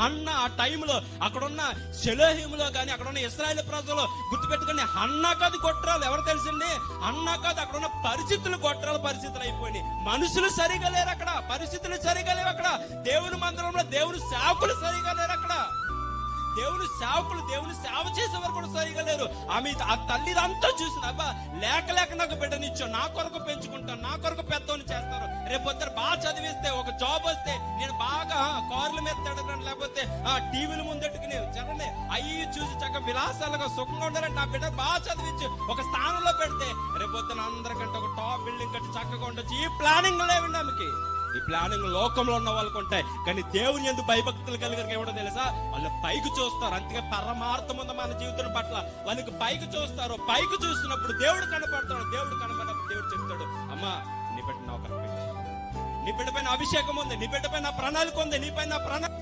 హన్న ఆ టైంలో అక్కడున్న సెలోహిములో కానీ అక్కడున్న ఇస్రాయేల్ ప్రజలు గుర్తుపెట్టుకుని హన్న కాదు కొట్రాలు ఎవరు తెలిసింది? అన్న కాదు అక్కడున్న పరిస్థితులు కొట్రాల పరిస్థితులు అయిపోయినాయి. మనుషులు సరిగా లేరు అక్కడ పరిస్థితులు సరిగా లేవు అక్కడ. దేవుని మందిరంలో దేవుని సేవకులు సరిగా లేరు అక్కడ. దేవుని సేవకులు దేవుని సేవ చేసేవారు కూడా సరిగా లేరు. ఆమె ఆ తల్లి అంతా చూసింది అబ్బా లేక లేక నాకు బిడ్డనిచ్చో నా కొరకు పెంచుకుంటాను నా కొరకు పెద్దవని చేస్తారు. రేపు బాగా చదివిస్తే ఒక జాబ్ వస్తే నేను బాగా కార్ల మీద లేకపోతే ఆ టీవీల ముందెట్టుకుని చదవండి అయ్యి చూసి చక్క విలాసాలుగా సుఖంగా ఉండాలంటే నా బిడ్డ బాగా చదివించు. ఒక స్థానంలో పెడితే రేపొద్దున అందరికంటే ఒక టాప్ బిల్డింగ్ కట్టి చక్కగా ఉండొచ్చు. ఈ ప్లానింగ్ లేవండి ఆమెకి ఈ ప్లానింగ్ లోకంలో ఉన్న వాళ్ళకు ఉంటాయి. కానీ దేవుని ఎందుకు భయభక్తులు కలిగిన ఏమిటో తెలుసా? వాళ్ళు పైకి చూస్తారు. అంతగా పరమార్థం ఉంది మన జీవితం పట్ల వాళ్ళకి పైకి చూస్తారు. పైకి చూస్తున్నప్పుడు దేవుడు కనపడతాడు. దేవుడు కనపడినప్పుడు దేవుడు చెప్తాడు అమ్మా నీ బిడ్డ నా నీ బిడ్డ పైన అభిషేకం ఉంది. నీ బిడ్డ పైన ప్రణాళిక ఉంది. నీ పైన ప్రణాళిక